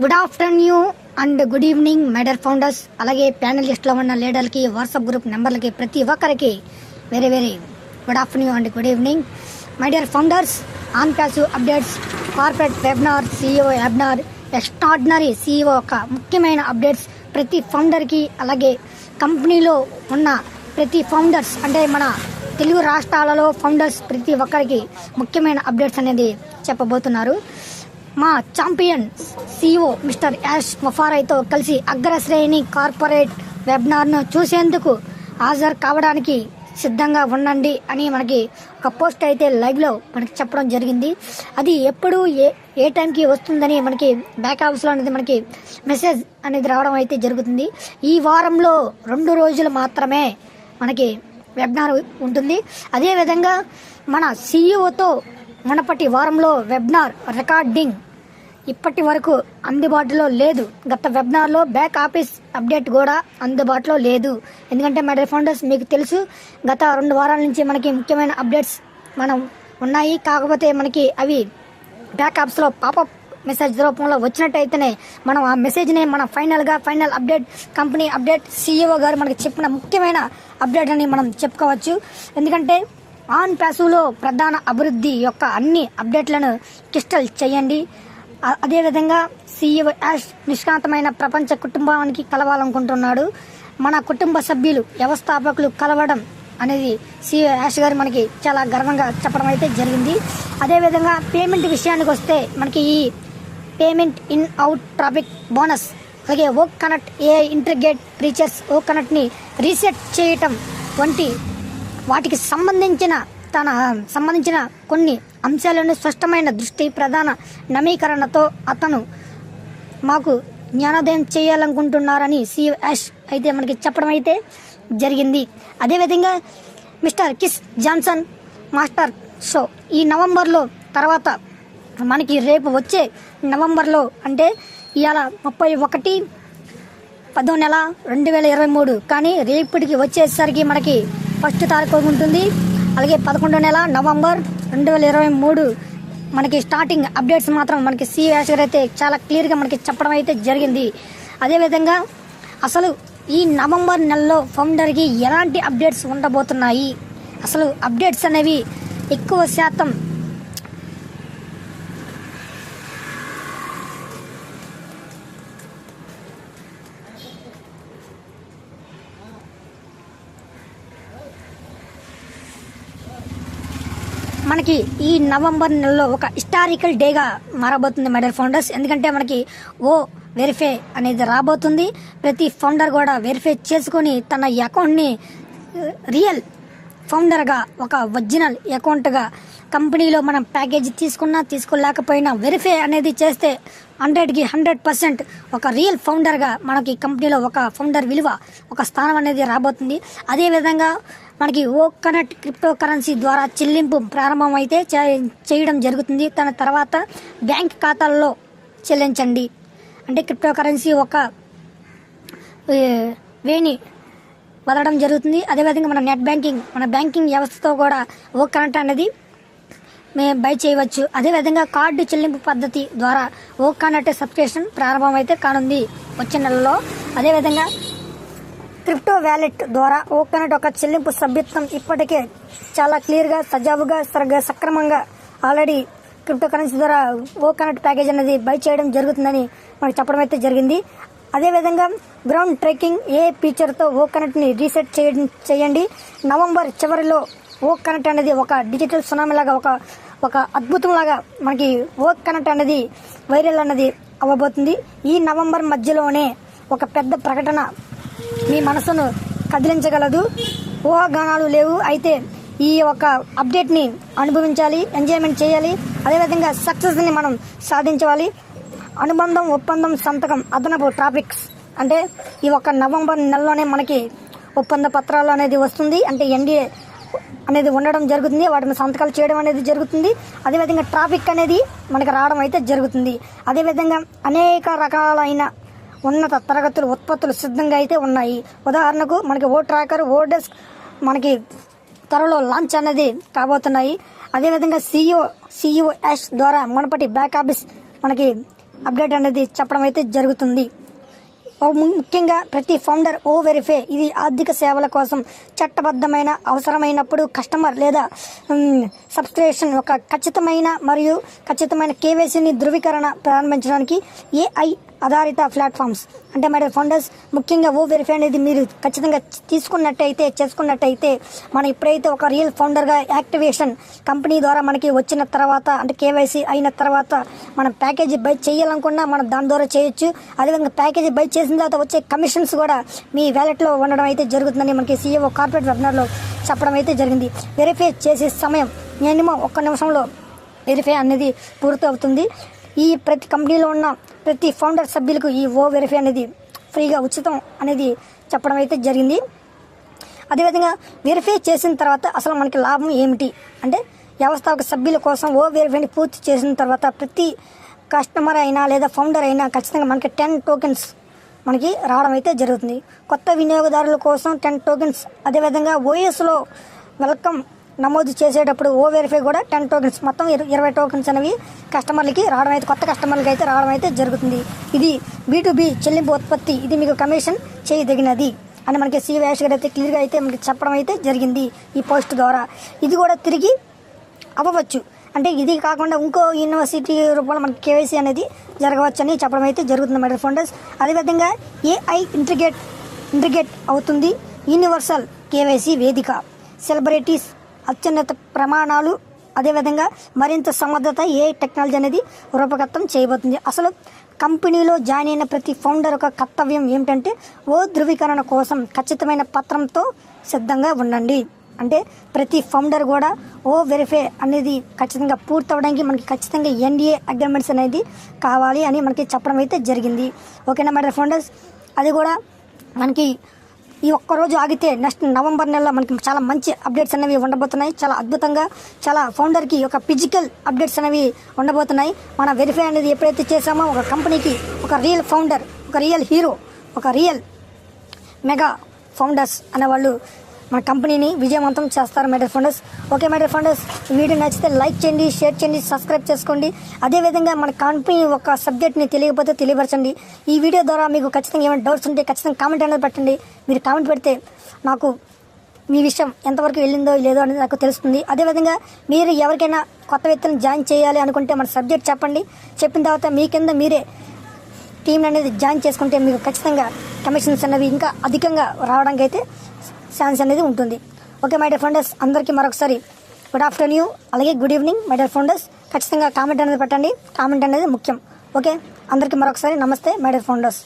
Good afternoon and good evening my dear founders అలాగే ప్యానలిస్ట్లో ఉన్న లీడర్లకి వాట్సాప్ గ్రూప్ నెంబర్లకి ప్రతి ఒక్కరికి very very good afternoon and good evening my dear founders on passive updates corporate webinar CEO webinar extraordinary CEO యొక్క ముఖ్యమైన updates ప్రతి ఫౌండర్కి అలాగే కంపెనీలో ఉన్న ప్రతి ఫౌండర్స్ అంటే మన తెలుగు రాష్ట్రాలలో ఫౌండర్స్ ప్రతి ఒక్కరికి ముఖ్యమైన అప్డేట్స్ అనేది చెప్పబోతున్నారు. మా ఛాంపియన్ సిఇఓ మిస్టర్ యాష్ మొఫారాయ్తో కలిసి అగ్రశ్రేణి కార్పొరేట్ వెబినార్ను చూసేందుకు హాజరు కావడానికి సిద్ధంగా ఉండండి అని మనకి ఒక పోస్ట్ అయితే లైవ్లో మనకి చెప్పడం జరిగింది. అది ఎప్పుడు ఏ ఏ టైంకి వస్తుందని మనకి బ్యాక్ ఆఫీస్లో అనేది మనకి మెసేజ్ అనేది రావడం అయితే జరుగుతుంది. ఈ వారంలో రెండు రోజులు మాత్రమే మనకి వెబినార్ ఉంటుంది. అదేవిధంగా మన సీఈఓతో మునపటి వారంలో వెబినార్ రికార్డింగ్ ఇప్పటి వరకు అందుబాటులో లేదు. గత వెబినార్లో బ్యాక్ ఆఫీస్ అప్డేట్ కూడా అందుబాటులో లేదు. ఎందుకంటే మై ఫౌండర్స్ మీకు తెలుసు గత రెండు వారాల నుంచి మనకి ముఖ్యమైన అప్డేట్స్ మనం ఉన్నాయి. కాకపోతే మనకి అవి బ్యాక్ ఆప్స్లో పాపప్ మెసేజ్ రూపంలో వచ్చినట్టయితేనే మనం ఆ మెసేజ్ని మన ఫైనల్గా final update company update CEO గారు మనకి చెప్పిన ముఖ్యమైన అప్డేట్ అని మనం చెప్పుకోవచ్చు. ఎందుకంటే ఆన్ ప్యాసులో ప్రధాన అభివృద్ధి యొక్క అన్ని అప్డేట్లను క్రిస్టల్ చేయండి. అదేవిధంగా సీఈఓ యాష్ నిష్కాంతమైన ప్రపంచ కుటుంబానికి కలవాలనుకుంటున్నాడు. మన కుటుంబ సభ్యులు వ్యవస్థాపకులు కలవడం అనేది సీఈఓ యాష్ గారు మనకి చాలా గర్వంగా చెప్పడం అయితే జరిగింది. అదేవిధంగా పేమెంట్ విషయానికి వస్తే మనకి ఈ payment in out traffic bonus అలాగే ఓ కనెక్ట్ ఏ ఇంటర్గేట్ ఫీచర్స్ ఓ కనెక్ట్ని రీసెట్ చేయటం వంటి వాటికి సంబంధించిన తన సంబంధించిన కొన్ని అంశాలను స్పష్టమైన దృష్టి ప్రధాన నవీకరణతో అతను మాకు జ్ఞానోదయం చేయాలనుకుంటున్నారని సిఎస్ అయితే మనకి చెప్పడం అయితే జరిగింది. అదేవిధంగా mister Kiss Johnson master show ఈ నవంబర్లో తర్వాత మనకి రేపు వచ్చే నవంబర్లో అంటే ఇవాళ ముప్పై ఒకటి పదో నెల రెండు వేల ఇరవై మూడు కానీ రేపటికి వచ్చేసరికి మనకి ఫస్ట్ తారీఖు ఉంటుంది. అలాగే పదకొండో నెల నవంబర్ రెండు వేల ఇరవై మూడు మనకి స్టార్టింగ్ అప్డేట్స్ మాత్రం మనకి సిఎస్ గారు అయితే చాలా క్లియర్గా మనకి చెప్పడం అయితే జరిగింది. అదేవిధంగా అసలు ఈ నవంబర్ నెలలో ఫౌండర్కి ఎలాంటి అప్డేట్స్ ఉండబోతున్నాయి? అసలు అప్డేట్స్ అనేవి ఎక్కువ శాతం మనకి ఈ నవంబర్ నెలలో ఒక హిస్టారికల్ డేగా మారబోతుంది మెడల్ ఫౌండర్స్ ఎందుకంటే మనకి ఓ వెరిఫై అనేది రాబోతుంది. ప్రతి ఫౌండర్ కూడా వెరిఫై చేసుకొని తన అకౌంట్ని రియల్ uh, ఫౌండర్గా ఒక ఒరిజినల్ అకౌంట్గా కంపెనీలో మనం ప్యాకేజ్ తీసుకున్నా తీసుకోలేకపోయినా వెరిఫై అనేది చేస్తే హండ్రెడ్కి హండ్రెడ్ పర్సెంట్ ఒక రియల్ ఫౌండర్గా మనకి కంపెనీలో ఒక ఫౌండర్ విలువ ఒక స్థానం అనేది రాబోతుంది. అదేవిధంగా మనకి ఓ కనెక్ట్ క్రిప్టో కరెన్సీ ద్వారా చెల్లింపు ప్రారంభమైతే చే- చేయడం జరుగుతుంది. తన తర్వాత బ్యాంక్ ఖాతాల్లో చెల్లించండి. అంటే క్రిప్టో కరెన్సీ ఒక వేణి వదలడం జరుగుతుంది. అదేవిధంగా మన నెట్ బ్యాంకింగ్ మన బ్యాంకింగ్ వ్యవస్థతో కూడా ఓ కరెంట్ అనేది మేము బై చేయవచ్చు. అదేవిధంగా కార్డు చెల్లింపు పద్ధతి ద్వారా ఓ కనెక్ట్ సబ్స్క్రిప్షన్ ప్రారంభమైతే కానుంది వచ్చే నెలలో. అదేవిధంగా క్రిప్టో వ్యాలెట్ ద్వారా ఓ కనెక్ట్ ఒక చెల్లింపు సభ్యత్వం ఇప్పటికే చాలా క్లియర్గా సజావుగా సరిగ్గా సక్రమంగా ఆల్రెడీ క్రిప్టో కరెన్సీ ద్వారా ఓ కనెక్ట్ ప్యాకేజ్ అనేది బై చేయడం జరుగుతుందని మనకు చెప్పడం అయితే జరిగింది. అదేవిధంగా గ్రౌండ్ ట్రెక్కింగ్ ఏ ఫీచర్తో ఓ కనెక్ట్ని రీసెట్ చేయ చేయండి. నవంబర్ చివరిలో ఓ కనెక్ట్ అనేది ఒక డిజిటల్ సునామీ లాగా ఒక ఒక అద్భుతం లాగా మనకి ఓ కనెక్ట్ అనేది వైరల్ అన్నది అవ్వబోతుంది. ఈ నవంబర్ మధ్యలోనే ఒక పెద్ద ప్రకటన మీ మనసును కదిలించగలదు. ఊహాగానాలు లేవు. అయితే ఈ యొక్క అప్డేట్ని అనుభవించాలి ఎంజాయ్మెంట్ చేయాలి. అదేవిధంగా సక్సెస్ని మనం సాధించాలి అనుబంధం ఒప్పందం సంతకం అదనపు ట్రాఫిక్స్ అంటే ఈ ఒక నవంబర్ నెలలోనే మనకి ఒప్పంద పత్రాలు అనేది వస్తుంది. అంటే ఎన్డీఏ అనేది ఉండడం జరుగుతుంది. వాటిని సంతకాలు చేయడం అనేది జరుగుతుంది. అదేవిధంగా ట్రాఫిక్ అనేది మనకి రావడం అయితే జరుగుతుంది. అదేవిధంగా అనేక రకాలైన ఉన్నత తరగతులు ఉత్పత్తులు సిద్ధంగా అయితే ఉన్నాయి. ఉదాహరణకు మనకి ఓ ట్రాకర్ ఓ డెస్క్ మనకి త్వరలో లాంచ్ అనేది కాబోతున్నాయి. అదేవిధంగా సిఇఓ సిఇఓ యాష్ ద్వారా మునపటి బ్యాక్ ఆఫీస్ మనకి అప్డేట్ అనేది చెప్పడం అయితే జరుగుతుంది. ముఖ్యంగా ప్రతి ఫౌండర్ ఓ వెరిఫై ఇది ఆర్థిక సేవల కోసం చట్టబద్ధమైన అవసరమైనప్పుడు కస్టమర్ లేదా సబ్స్క్రిప్షన్ ఒక ఖచ్చితమైన మరియు ఖచ్చితమైన కేవైసీని ధృవీకరణ ప్రారంభించడానికి ఏఐ ఆధారిత ప్లాట్ఫామ్స్ అంటే మరి ఫౌండర్స్ ముఖ్యంగా ఓ వెరిఫై అనేది మీరు ఖచ్చితంగా తీసుకున్నట్టయితే చేసుకున్నట్టయితే మనం ఇప్పుడైతే ఒక రియల్ ఫౌండర్గా యాక్టివేషన్ కంపెనీ ద్వారా మనకి వచ్చిన తర్వాత అంటే కేవైసీ అయిన తర్వాత మనం ప్యాకేజీ బై చేయాలనుకున్నా మనం దాని ద్వారా చేయొచ్చు. అదేవిధంగా ప్యాకేజీ బై చేసిన తర్వాత వచ్చే కమిషన్స్ కూడా మీ వ్యాలెట్లో ఉండడం అయితే జరుగుతుందని మనకి సీఏఓ కార్పొరేట్ వెబినార్లో చెప్పడం అయితే జరిగింది. వెరిఫై చేసే సమయం మినిమం ఒక్క నిమిషంలో వెరిఫై అనేది పూర్తి అవుతుంది ఈ ప్రతి కంపెనీలో ఉన్న ప్రతి ఫౌండర్ సభ్యులకు ఈ ఓ వెరిఫై అనేది ఫ్రీగా ఉచితం అనేది చెప్పడం అయితే జరిగింది. అదేవిధంగా వెరిఫై చేసిన తర్వాత అసలు మనకి లాభం ఏమిటి? అంటే వ్యవస్థాపక సభ్యుల కోసం ఓ వెరిఫైని పూర్తి చేసిన తర్వాత ప్రతి కస్టమర్ అయినా లేదా ఫౌండర్ అయినా ఖచ్చితంగా మనకి టెన్ టోకెన్స్ మనకి రావడం అయితే జరుగుతుంది. కొత్త వినియోగదారుల కోసం టెన్ టోకెన్స్ అదేవిధంగా ఓఎస్లో వెల్కమ్ నమోదు చేసేటప్పుడు ఓ వెరిఫై కూడా టెన్ టోకెన్స్. మొత్తం ఇరవై టోకెన్స్ అనేవి కస్టమర్లకి రావడం అయితే కొత్త కస్టమర్లకి అయితే రావడం అయితే జరుగుతుంది. ఇది బీ చెల్లింపు ఉత్పత్తి. ఇది మీకు కమిషన్ చేయదగినది అని మనకి సి వ్యాష్ గారు అయితే క్లియర్గా అయితే మనకి చెప్పడం అయితే జరిగింది ఈ పోస్ట్ ద్వారా. ఇది కూడా తిరిగి అవ్వవచ్చు. అంటే ఇది కాకుండా ఇంకో యూనివర్సిటీ రూపంలో మనకి కేవైసీ అనేది జరగవచ్చని చెప్పడం అయితే జరుగుతుంది మేడం ఫౌండర్స్. అదేవిధంగా ఏఐ ఇంటిగ్రేట్ ఇంటిగ్రేట్ అవుతుంది. యూనివర్సల్ కేవైసీ వేదిక. సెలబ్రిటీస్ అత్యున్నత ప్రమాణాలు అదేవిధంగా మరింత సమర్థత ఏ టెక్నాలజీ అనేది రూపకత్వం చేయబోతుంది. అసలు కంపెనీలో జాయిన్ అయిన ప్రతి ఫౌండర్ ఒక కర్తవ్యం ఏమిటంటే ఓ ధృవీకరణ కోసం ఖచ్చితమైన పత్రంతో సిద్ధంగా ఉండండి. అంటే ప్రతి ఫౌండర్ కూడా ఓ వెరిఫై అనేది ఖచ్చితంగా పూర్తవడానికి మనకి ఖచ్చితంగా ఎన్డీఏ అగ్రిమెంట్స్ అనేది కావాలి అని మనకి చెప్పడం అయితే జరిగింది. ఓకేనా మేడం ఫౌండర్స్ అది కూడా మనకి ఈ ఒక్క రోజు ఆగితే నెక్స్ట్ నవంబర్ నెలలో మనకి చాలా మంచి అప్డేట్స్ అనేవి ఉండబోతున్నాయి. చాలా అద్భుతంగా చాలా ఫౌండర్కి ఒక ఫిజికల్ అప్డేట్స్ అనేవి ఉండబోతున్నాయి. మన వెరిఫై అనేది ఎప్పుడైతే చేసామో ఒక కంపెనీకి ఒక రియల్ ఫౌండర్ ఒక రియల్ హీరో ఒక రియల్ మెగా ఫౌండర్స్ అనే వాళ్ళు మన కంపెనీని విజయవంతం చేస్తారు మెటర్ ఫండర్స్. ఓకే మెటర్ ఫండర్స్ వీడియో నచ్చితే లైక్ చేయండి షేర్ చేయండి సబ్స్క్రైబ్ చేసుకోండి. అదేవిధంగా మన కంపెనీ ఒక సబ్జెక్ట్ని తెలియకపోతే తెలియపరచండి. ఈ వీడియో ద్వారా మీకు ఖచ్చితంగా ఏమైనా డౌట్స్ ఉంటే ఖచ్చితంగా కామెంట్ అనేది పెట్టండి. మీరు కామెంట్ పెడితే నాకు మీ విషయం ఎంతవరకు వెళ్ళిందో లేదో అనేది నాకు తెలుస్తుంది. అదేవిధంగా మీరు ఎవరికైనా కొత్త వ్యక్తులను జాయిన్ చేయాలి అనుకుంటే మన సబ్జెక్ట్ చెప్పండి. చెప్పిన తర్వాత మీ కింద మీరే టీం అనేది జాయిన్ చేసుకుంటే మీకు ఖచ్చితంగా కమిషన్స్ అనేవి ఇంకా అధికంగా రావడానికి అయితే ఛాన్స్ అనేది ఉంటుంది. ఓకే మై డియర్ ఫౌండర్స్ అందరికీ మరొకసారి గుడ్ ఆఫ్టర్నూన్ అలాగే good evening my dear founders ఖచ్చితంగా కామెంట్ అనేది పెట్టండి. కామెంట్ అనేది ముఖ్యం. ఓకే అందరికీ మరొకసారి నమస్తే మై డియర్ ఫౌండర్స్